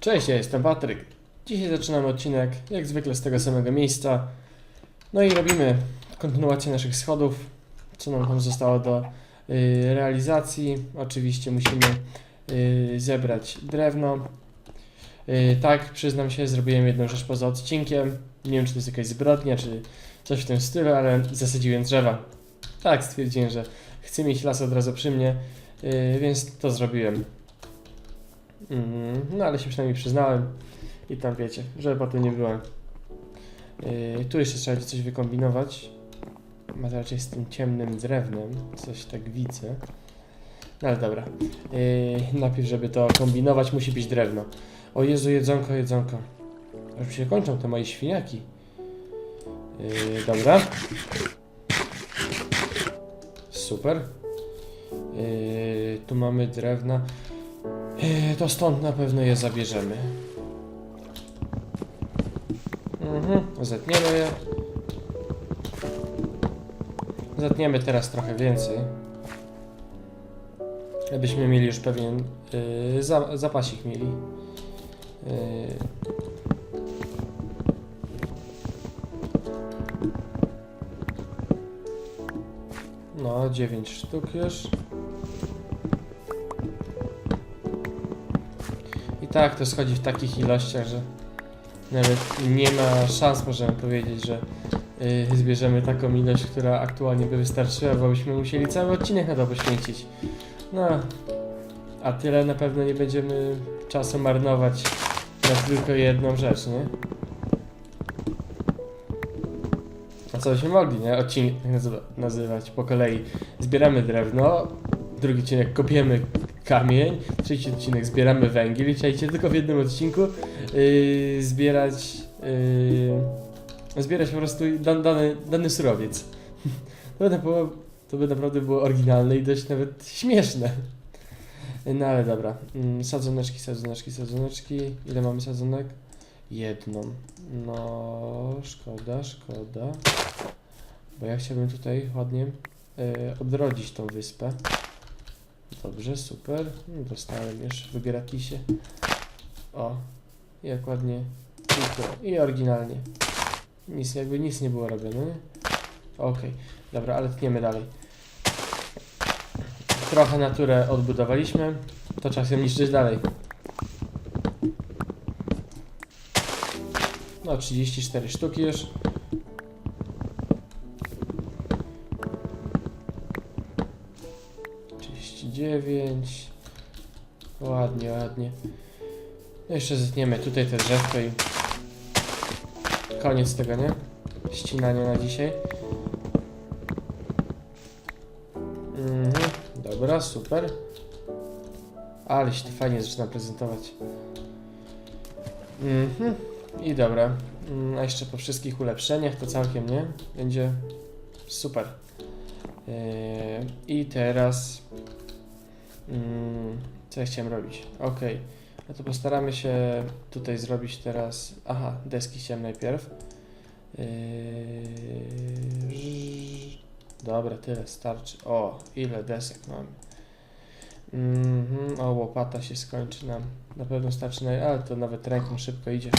Cześć, ja jestem Patryk. Dzisiaj zaczynamy odcinek, jak zwykle z tego samego miejsca. No i robimy kontynuację naszych schodów, co nam tam zostało do y, realizacji. Oczywiście musimy y, zebrać drewno. Y, tak, przyznam się, zrobiłem jedną rzecz poza odcinkiem. Nie wiem, czy to jest jakaś zbrodnia, czy coś w tym stylu, ale zasadziłem drzewa. Tak, stwierdziłem, że chcę mieć las od razu przy mnie, y, więc to zrobiłem. Mhm, No ale się przynajmniej przyznałem i tam wiecie, żeby potem nie było. Yy, tu jeszcze trzeba coś wykombinować. Ma raczej z tym ciemnym drewnem, coś tak widzę. No ale dobra. Yy, najpierw, żeby to kombinować, musi być drewno. O Jezu, jedzonko, jedzonko. Już się kończą te moje świniaki. Yy, dobra. Super. Yy, tu mamy drewna. Yy, To stąd na pewno je zabierzemy. Mhm, zetniemy je. Zetniemy teraz trochę więcej. Abyśmy mieli już pewien yy, za, zapasik mieli. Yy. No, 9 sztuk już. Tak to schodzi w takich ilościach, że nawet nie ma szans, możemy powiedzieć, że yy, zbierzemy taką ilość, która aktualnie by wystarczyła, bo byśmy musieli cały odcinek na to poświęcić. No, a tyle na pewno nie będziemy czasu marnować na tylko jedną rzecz, nie? A co byśmy mogli, nie? Odcinek nazywa- nazywać po kolei. Zbieramy drewno, drugi odcinek kopiemy kamień, trzeci odcinek zbieramy węgiel i chcieliście tylko w jednym odcinku yy, zbierać yy, zbierać po prostu dan, dany, dany surowiec. To by, było, to by naprawdę było oryginalne i dość nawet śmieszne. No ale dobra. Mm, Sadzoneczki, sadzoneczki, sadzoneczki. Ile mamy sadzonek? Jedną. No, szkoda, szkoda. Bo ja chciałbym tutaj ładnie yy, odrodzić tą wyspę. Dobrze, super. No, Dostałem już wybierakisie. O, jak ładnie. I, oryginalnie. Nic, jakby nic nie było robione. Okej, dobra, ale tniemy dalej. Trochę naturę odbudowaliśmy. To czas ją niszczyć dalej. No, 34 sztuki już. Dziewięć. Ładnie, ładnie. No jeszcze zetniemy tutaj te drzewko i koniec tego, nie? Ścinania na dzisiaj. Mhm, dobra, super. Ale się to fajnie zaczyna prezentować. Mhm, i dobra. Mm, A jeszcze po wszystkich ulepszeniach to całkiem, nie? Będzie super. Yy, I teraz... Mm, co ja chciałem robić? Okej. No to postaramy się tutaj zrobić teraz. Aha, deski chciałem najpierw. Yy... Dobra, tyle starczy. O, ile desek mam. Mhm, o, łopata się skończy nam. Na pewno starczy, na... ale to nawet ręką szybko idzie.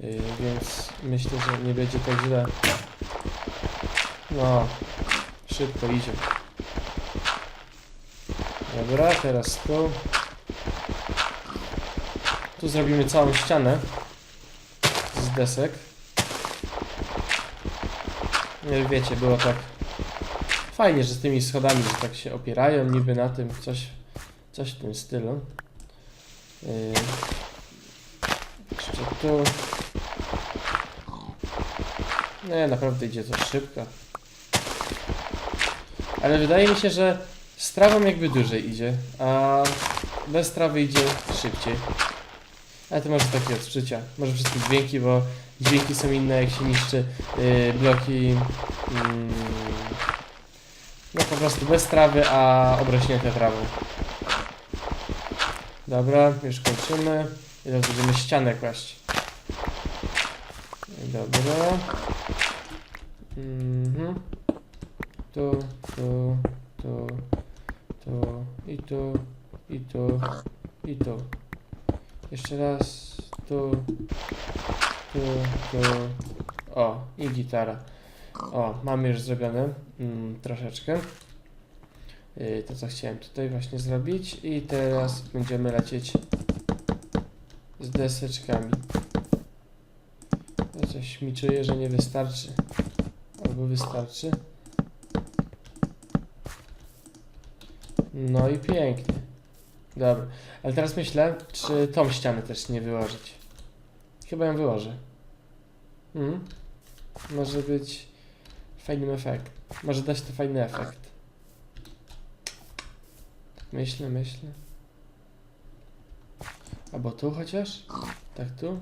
Yy, więc myślę, że nie będzie tak źle. No, szybko idzie. Dobra, teraz tu. Tu zrobimy całą ścianę z desek. Nie wiecie, było tak fajnie, że z tymi schodami, że tak się opierają niby na tym, coś, coś w tym stylu. Yy. Jeszcze tu. Nie, naprawdę idzie to szybko. Ale wydaje mi się, że z trawą jakby dłużej idzie, a bez trawy idzie szybciej. Ale to może takie odczucia. Może te dźwięki, bo dźwięki są inne jak się niszczy yy, bloki. mm, no po prostu bez trawy, a obrośnięte trawą. Dobra, już kończymy. I teraz będziemy ścianę kłaść. Dobra. Mhm. Tu, tu, tu, tu, i tu, i tu, i tu. Jeszcze raz. Tu. Tu, tu. O, i gitara. O, mamy już zrobione mm, troszeczkę. Yy, to co chciałem tutaj właśnie zrobić. I teraz będziemy lecieć z deseczkami. Coś mi czuję, że nie wystarczy. Albo wystarczy. No i pięknie. Dobra. Ale teraz myślę, czy tą ścianę też nie wyłożyć. Chyba ją wyłożę. Mhm. Może być fajny efekt. Może dać to fajny efekt. Myślę, myślę. Albo tu chociaż? Tak tu?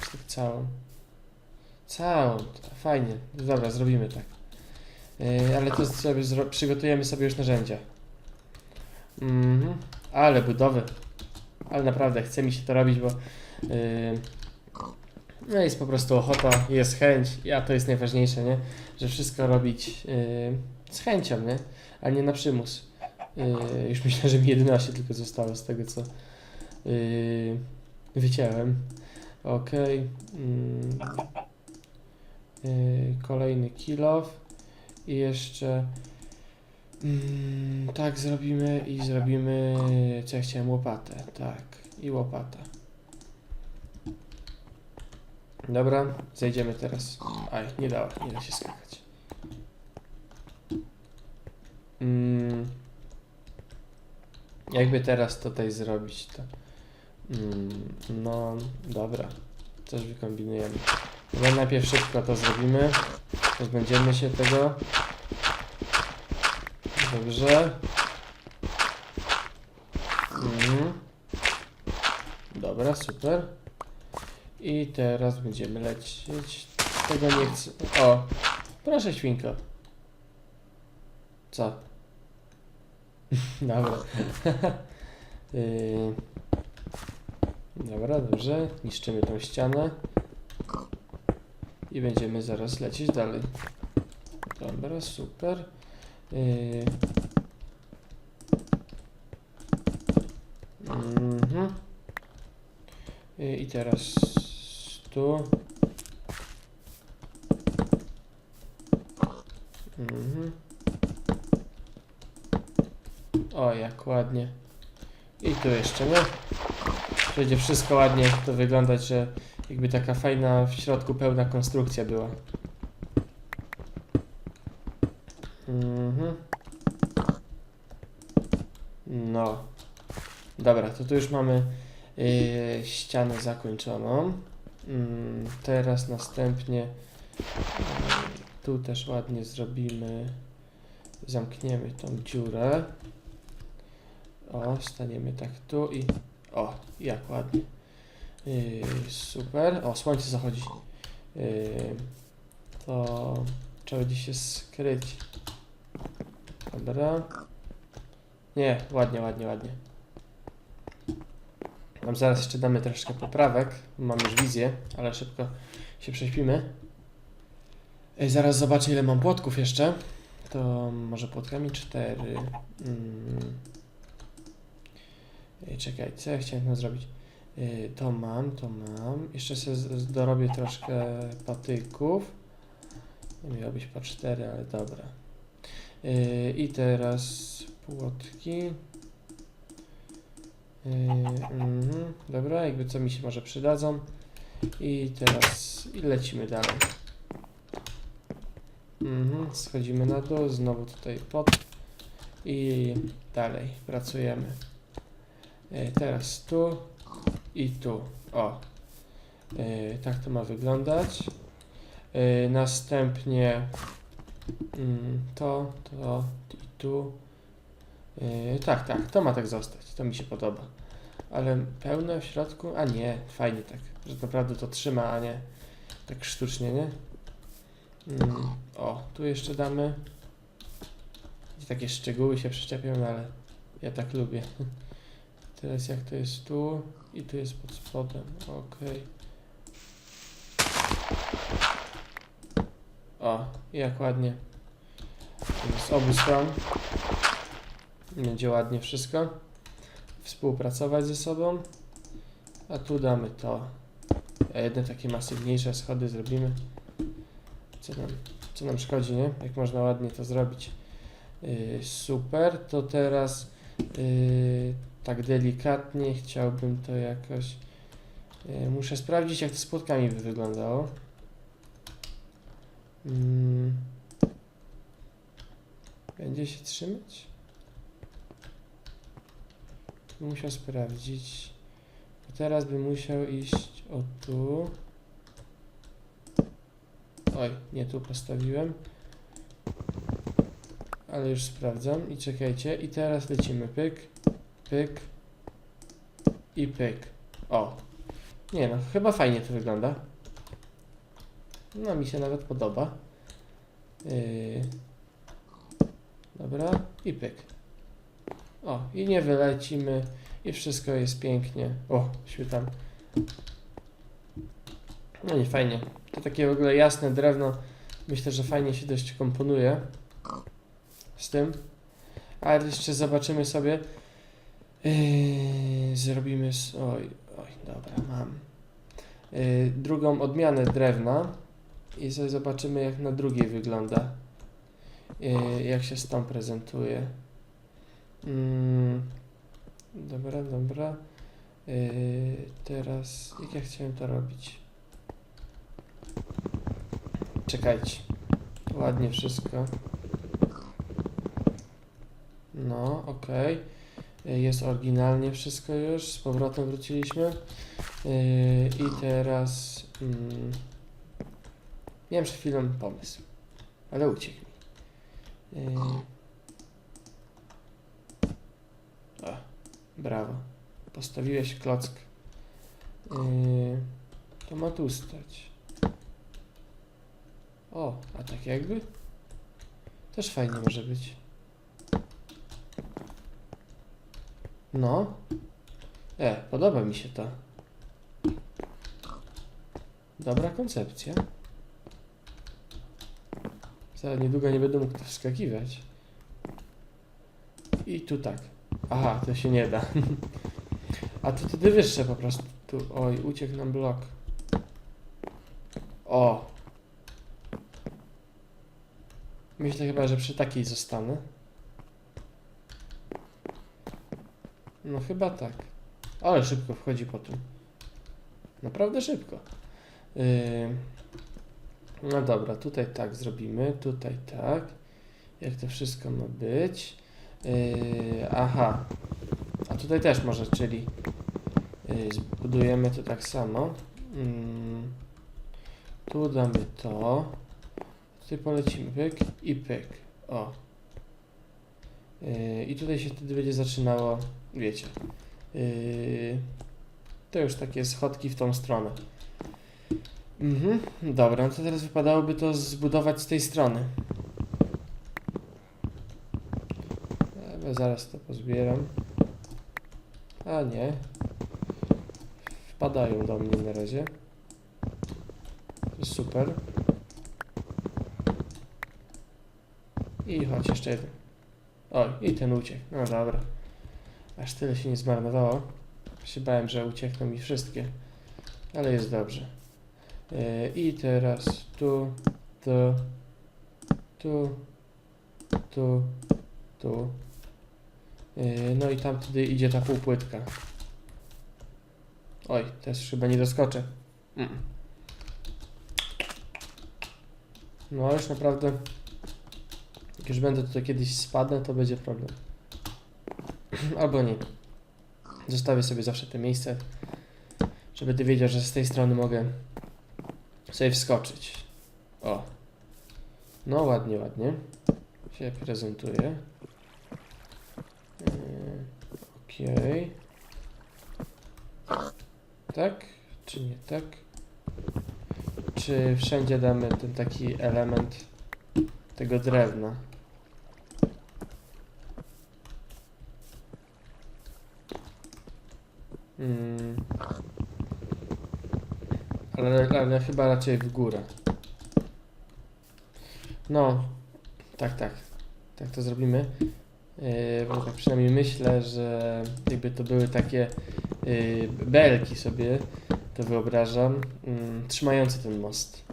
Czy tak całą? Całą. Fajnie. Dobra, zrobimy tak. Yy, ale to sobie przygotujemy sobie już narzędzia. Mhm. Ale budowy. Ale naprawdę chce mi się to robić, bo yy, no jest po prostu ochota, jest chęć, a to jest najważniejsze, nie? Że wszystko robić yy, z chęcią, nie? A nie na przymus. Yy, już myślę, że mi 11 tylko zostało z tego, co yy, wyciąłem. Okej. Mm. Yy, kolejny kill off. I jeszcze mm, tak zrobimy i zrobimy co ja chciałem łopatę. Tak. I łopata. Dobra, zejdziemy teraz. Aj, nie dała, nie da się skakać. Mm, jakby teraz tutaj zrobić to? Mm, no, dobra. Coś wykombinujemy. Ale najpierw szybko to zrobimy. Pozbędziemy się tego. Dobrze. Mhm. Dobra, super. I teraz będziemy lecieć. Tego nie chcę. O! Proszę świnko. Co? Dobra. yy... Dobra, dobrze. Niszczymy tą ścianę. I będziemy zaraz lecieć dalej. Dobra, super. Yy... Mhm. Yy, I teraz tu. Mhm. O, jak ładnie. I tu jeszcze, nie? Będzie wszystko ładnie to wyglądać, że jakby taka fajna w środku pełna konstrukcja była. Mhm. No. Dobra, to tu już mamy yy, ścianę zakończoną. Mm, teraz następnie yy, tu też ładnie zrobimy. Zamkniemy tą dziurę. O, staniemy tak tu i o, jak ładnie. Yy, super. O, słońce zachodzi. To trzeba gdzieś się skryć. Dobra. Nie, ładnie, ładnie, ładnie. Tam zaraz jeszcze damy troszkę poprawek. Mam już wizję, ale szybko się prześpimy. Zaraz zobaczę ile mam płotków jeszcze. To może płotkami cztery. Mm. Ej, czekaj, co ja chciałem zrobić? To mam, to mam. Jeszcze sobie dorobię troszkę patyków. Miało być po cztery, ale dobra. I teraz płotki. Yy, mhm, dobra, jakby co mi się może przydadzą. I teraz lecimy dalej. Mhm, schodzimy na dół, znowu tutaj pod i dalej pracujemy. E, Teraz tu i tu. O. E, Tak to ma wyglądać. E, Następnie mm, to, to i tu. E, Tak, tak, to ma tak zostać. To mi się podoba. Ale pełne w środku? A nie, fajnie tak, że naprawdę to trzyma, a nie tak sztucznie, nie? Mm, O, tu jeszcze damy. Gdzie takie szczegóły się przyczepią, no ale ja tak lubię. Teraz jak to jest tu i tu jest pod spodem. Okej. O, jak ładnie. Z obu stron. Będzie ładnie wszystko. Współpracować ze sobą. A tu damy to. A jedne takie masywniejsze schody zrobimy. Co nam, co nam szkodzi, nie? Jak można ładnie to zrobić. Yy, super, to teraz yy, tak delikatnie chciałbym to jakoś. Yy, muszę sprawdzić, jak to z płotkami by wyglądało. Mm. Będzie się trzymać? Musiał sprawdzić. Teraz bym musiał iść o tu. Oj, nie tu postawiłem. Ale już sprawdzam i czekajcie. I teraz lecimy. Pyk, pyk i pyk. O. Nie no, chyba fajnie to wygląda. No mi się nawet podoba. Yy. Dobra, i pyk. O, i nie wylecimy. I wszystko jest pięknie. O, świetam. No nie fajnie. To takie w ogóle jasne drewno. Myślę, że fajnie się dość komponuje z tym. Ale jeszcze zobaczymy sobie. Yy, zrobimy. Oj, oj, dobra, mam. Yy, drugą odmianę drewna. I sobie zobaczymy, jak na drugiej wygląda. Yy, jak się z tą prezentuje. Mm, dobra, dobra. Yy, teraz, jak ja chciałem to robić? Czekajcie. Ładnie wszystko. No. Yy, Jest oryginalnie wszystko już. Z powrotem wróciliśmy. Yy, I teraz. Mm, miałem przed chwilą pomysł, ale uciekł mi. Yy, o, brawo. Postawiłeś klock. Yy, to ma tu stać. O, a tak jakby? Też fajnie może być. No. E, podoba mi się to. Dobra koncepcja. Za niedługo nie będę mógł tu wskakiwać. I tu tak. Aha, to się nie da. A tu wtedy wyższe po prostu. Tu, oj, uciekł nam blok. O. Myślę chyba, że przy takiej zostanę. No chyba tak. Ale szybko wchodzi po tym. Naprawdę szybko. Yy, no dobra, tutaj tak zrobimy, tutaj tak. Jak to wszystko ma być? Yy, aha. A tutaj też może, czyli yy, zbudujemy to tak samo. Mm, tu damy to. Tutaj polecimy pyk i pyk. O. Yy, I tutaj się wtedy będzie zaczynało, wiecie. Yy, to już takie schodki w tą stronę. Mhm, dobra, no to teraz wypadałoby to zbudować z tej strony. Ale zaraz to pozbieram. A nie. Wpadają do mnie na razie. Super. I chodź, jeszcze jeden. Oj, i ten uciekł. No dobra. Aż tyle się nie zmarnowało. Się bałem, że uciekną mi wszystkie. Ale jest dobrze. Yy, I teraz tu, tu, tu, tu, tu. Yy, no i tam wtedy idzie ta półpłytka. Oj, też chyba nie doskoczę. Mm. No już naprawdę. Jak już będę tutaj kiedyś spadnę, to będzie problem. Albo nie. Zostawię sobie zawsze te miejsce, żeby ty wiedział, że z tej strony mogę sobie wskoczyć. O. No ładnie, ładnie. Się prezentuje. Yy, Okej. Tak? Czy nie tak? Czy wszędzie damy ten taki element tego drewna? Mm. Ale, ale chyba raczej w górę. No, tak, tak. Tak to zrobimy. Yy, bo tak przynajmniej myślę, że jakby to były takie yy, belki sobie, to wyobrażam, mm, trzymające ten most.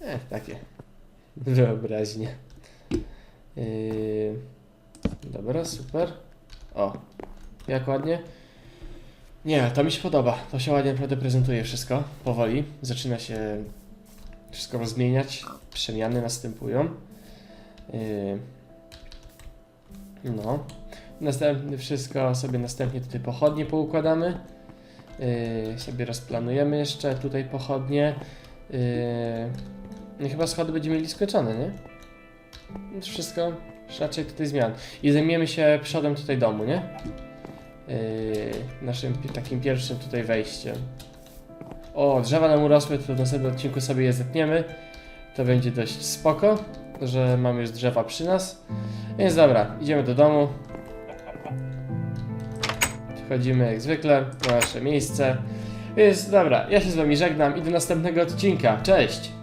E, takie wyobraźnie. Yy, dobra, super. O, jak ładnie. Nie, to mi się podoba. To się ładnie naprawdę prezentuje wszystko. Powoli. Zaczyna się wszystko rozmieniać. Przemiany następują. No. Następnie wszystko sobie następnie tutaj pochodnie poukładamy. Yy, sobie rozplanujemy jeszcze tutaj pochodnie. Yy, no chyba schody będziemy mieli skończone, nie? Wszystko raczej tutaj zmian. I zajmiemy się przodem tutaj domu, nie? Yy, naszym takim pierwszym tutaj wejściem. O, drzewa nam urosły, to w następnym odcinku sobie je zetniemy. To będzie dość spoko, że mamy już drzewa przy nas. Więc dobra, idziemy do domu. Wchodzimy jak zwykle na nasze miejsce. Więc dobra, ja się z wami żegnam i do następnego odcinka. Cześć!